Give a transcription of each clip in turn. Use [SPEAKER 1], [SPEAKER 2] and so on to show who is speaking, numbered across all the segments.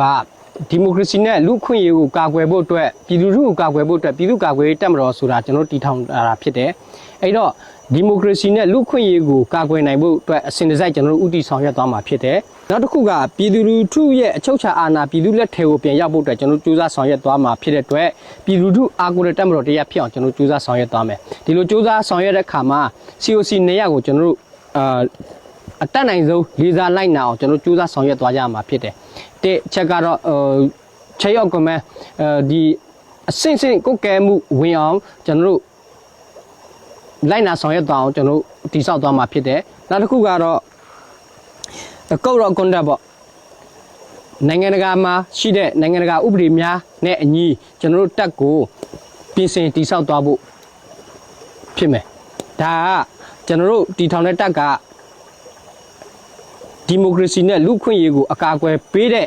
[SPEAKER 1] ကဒီမိုကရေစီနဲ့လူ့အခွင့်အရေးကိုကာကွယ်ဖို့အတွက်ပြည်သူလူထုကိုကာကွယ်ဖို့အတွက်ပြည်သူ့ကာကွယ်ရေးတပ်မတော်ဆိုတာကျွန်တော်တို့တည်ထောင်တာဖြစ်တယ်အဲ့တော့ဒီမိုကရေစီနဲ့လူ့အခွင့်အရေးကိုကာကွယ်နိုင်ဖို့အတွက်အစဉ်တစိုက်ကျွန်တော်တို့ဥတီဆောင်ရွက်သွားမှာဖြစ်တယ်နောက်တစ်ခုကပြည်သူလူထုရဲ့အချုပ်ချာအာဏာပြည်သူလက်ထဲကိုပြန်ရောက်ဖို့အတွက်ကျွန်တော်တို့ကြိုးစားဆောင်ရွက်သွားမှာဖြစ်တဲ့အတွက်ပြည်သူလူထုအာကိုရတပ်မတော်တရားဖြစ်အောင်ကျွန်တော်တို့ကြိုးစားဆောင်ရွက်သွားမယ်ဒီလိုကြိုးစားဆောင်ရွက်တဲ့အခါမှာ COC နေရာကိုကျွန်တော်တို့အာ အတက်နိုင်ဆုံးလေးစားလိုက်နာအောင်ကျွန်တော်ကြိုးစားဆောင်ရွက်သွားကြမှာဖြစ်တယ်။တစ်ချက်ကတော့ဟိုချက်ရောက်ကမဲအဲဒီအစင်စင်ကိုယ်ကဲမှုဝင်အောင်ကျွန်တော်တို့လိုက်နာဆောင်ရွက်သွားအောင်ကျွန်တော်တို့တိဆောက်သွားမှာဖြစ်တယ်။နောက်တစ်ခုကတော့ကုတ်ရောကွန်တက်ပေါ့နိုင်ငံတကာမှာရှိတဲ့နိုင်ငံတကာဥပဒေများနဲ့အညီကျွန်တော်တို့တက်ကိုပြင်ဆင်တိဆောက်သွားဖို့ဖြစ်မယ်။ဒါကကျွန်တော်တို့တီထောင်တဲ့တက်က ဒီမိုကရေစီနဲ့လူ့အခွင့်အရေးကိုအကာအကွယ်ပေးတဲ့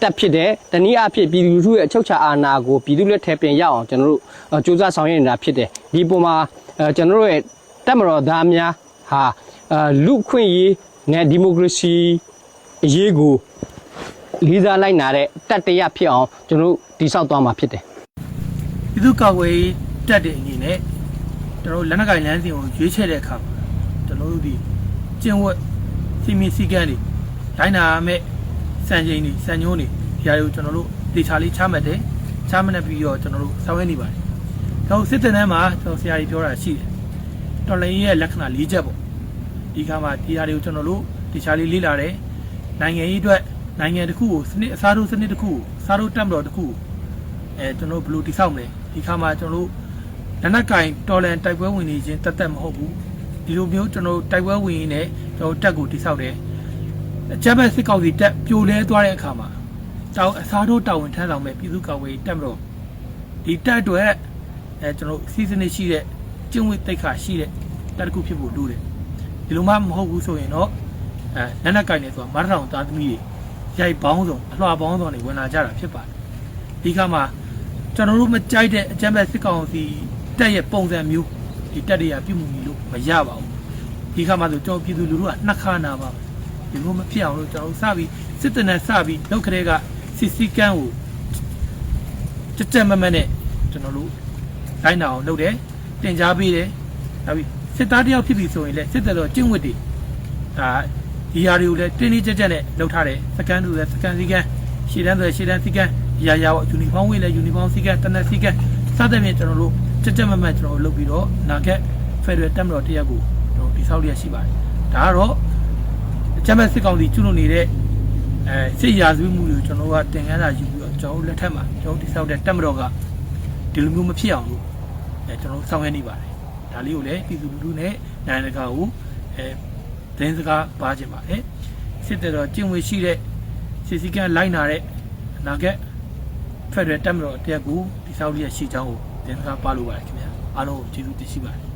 [SPEAKER 1] တပ်ဖြစ်တဲ့တနည်းအားဖြင့်ပြည်သူလူထုရဲ့အချုပ်ချာအာဏာကိုပြည်သူလက်ထဲပြန်ရောက်အောင်ကျွန်တော်တို့အဲစူးစမ်းဆောင်ရွက်နေတာဖြစ်တယ်ဒီပုံမှာအဲကျွန်တော်တို့ရဲ့တပ်မတော်သားများဟာအဲလူ့အခွင့်အရေးနဲ့ဒီမိုကရေစီအရေးကိုလေးစားလိုက်နာတဲ့တပ်တရားဖြစ်အောင်ကျွန်တော်တို့တည်ဆောက်သွားမှာဖြစ်တယ်
[SPEAKER 2] ပြည်သူ့ကာကွယ်ရေးတက်တဲ့အနေနဲ့ကျွန်တော်တို့လက်နက်ကင်လမ်းစဉ်ကိုရွေးချယ်တဲ့အခါမှာကျွန်တော်တို့ဒီကျင့်ဝတ် စီမီစီကံတွေဒိုင်းနာမဲ့စံချိန်တွေစံညိုးတွေဒီဟာတွေကိုကျွန်တော်တို့ဒေချာလေးချမှတ်တယ်ချမှတ်နေပြီးတော့ကျွန်တော်တို့ဆောင်ရွက်နေပါတယ်ကျွန်တော်စစ်တပ်ထဲမှာကျွန်တော်ဆရာကြီးပြောတာရှိတယ်တော်လိုင်းရဲ့လက္ခဏာ၄ချက်ပေါ့ဒီခါမှာဒီဟာတွေကိုကျွန်တော်တို့ဒေချာလေးလေ့လာတယ်နိုင်ငံရေးအတွက်နိုင်ငံတစ်ခုကိုစနစ်အစားထိုးစနစ်တစ်ခုကိုစားထိုးတက်မတော်တစ်ခုကိုအဲကျွန်တော်တို့ဘယ်လိုတိဆောက်မလဲဒီခါမှာကျွန်တော်တို့လက်နက်ကင်တော်လန်တိုက်ပွဲဝင်နေခြင်းတက်တက်မဟုတ်ဘူးဒီလိုမျိုးကျွန်တော်တို့တိုက်ပွဲဝင်ရင်းနဲ့ ကျွန်တော်တို့တက်ကိုတိဆောက်တယ်အကြမ်းဖက်စစ်ကောင်စီတက်ပြိုလဲသွားတဲ့အခါမှာတောင်အစားထိုးတာဝန်ထမ်းဆောင်မဲ့ပြည်သူ့ကာကွယ်ရေးတက်မတော်ဒီတက်အတွက်အဲကျွန်တော်တို့စီစဉ်နေရှိတဲ့ကျင့်ဝတ်တိတ်ခါရှိတဲ့တက်တစ်ခုဖြစ်ဖို့လိုတယ်ဒီလိုမှမဟုတ်ဘူးဆိုရင်တော့အဲလက်နက်ကင်နေဆိုတာမရတောင်သားသမီးတွေရိုက်ပေါင်းစုံအလှပေါင်းစုံတွေဝင်လာကြတာဖြစ်ပါတယ်ဒီခါမှာကျွန်တော်တို့မကြိုက်တဲ့အကြမ်းဖက်စစ်ကောင်စီတက်ရဲ့ပုံစံမျိုးဒီတက်တွေကပြုမှုနေလို့မရပါဘူး ဒီခါမှဆိုကျွန်တော်ပြည်သူလူထုကနှစ်ခါနာပါဒီလိုမဖြစ်အောင်လို့ကျွန်တော်တို့စပြီးစစ်တပ်နဲ့စပြီးလောက်ခရဲကစစ်စီကန်းကိုကြက်ကြက်မမက်နဲ့ကျွန်တော်တို့တိုင်းနာအောင်လုပ်တယ်တင် जा ပေးတယ်နောက်ပြီးစစ်သားတယောက်ဖြစ်ပြီဆိုရင်လည်းစစ်တပ်တော်ကျင့်ဝတ်တွေဒါဒီဟာတွေကိုလည်းတင်းတင်းကြပ်ကြပ်နဲ့လုပ်ထားတယ်စကန်တူလည်းစကန်စီကန်းရှည်တန်းဆိုရှည်တန်းစီကန်းရာရာပေါ့ယူနီဖောင်းဝေးလည်းယူနီဖောင်းစီကန်းတနက်စီကန်းစသဖြင့်ကျွန်တော်တို့ကြက်ကြက်မမက်ကျွန်တော်တို့လုပ်ပြီးတော့နာကက်ဖက်ဒရယ်တက်မတော်တရက်ကိုကျွန် တော်ဒီဆောက်လျက်ရှိပါတယ်ဒါကတော့အကြမ်းဖက်စစ်ကောင်စီကျူးလွန်နေတဲ့အဲစစ်ရာဇဝတ်မှုတွေကိုကျွန်တော်တို့ကတင်ကန်းစာယူပြီးတော့ကျွန်တော်တို့လက်ထက်မှာကျွန်တော်တို့ဒီဆောက်တဲ့တက်မတော်ကဒီလိုမျိုးမဖြစ်အောင်လို့အဲကျွန်တော်တို့ဆောင်ရွက်နေပါတယ်ဒါလေးကိုလည်းပြည်သူလူထုနဲ့နိုင်ငံတကာကိုအဲသတင်းစကားပါခြင်းပါတယ်စစ်တပ်တော်ကျင့်ဝတ်ရှိတဲ့စစ်စည်းကမ်းလိုက်နာတဲ့အနာဂတ်ဖက်ဒရယ်တက်မတော်တရက်ကိုဒီဆောက်လျက်ရှိချောင်းကိုသတင်းစကားပါလို့ပါတယ်ခင်ဗျာအားလုံးကိုကျေးဇူးတင်ရှိပါတယ်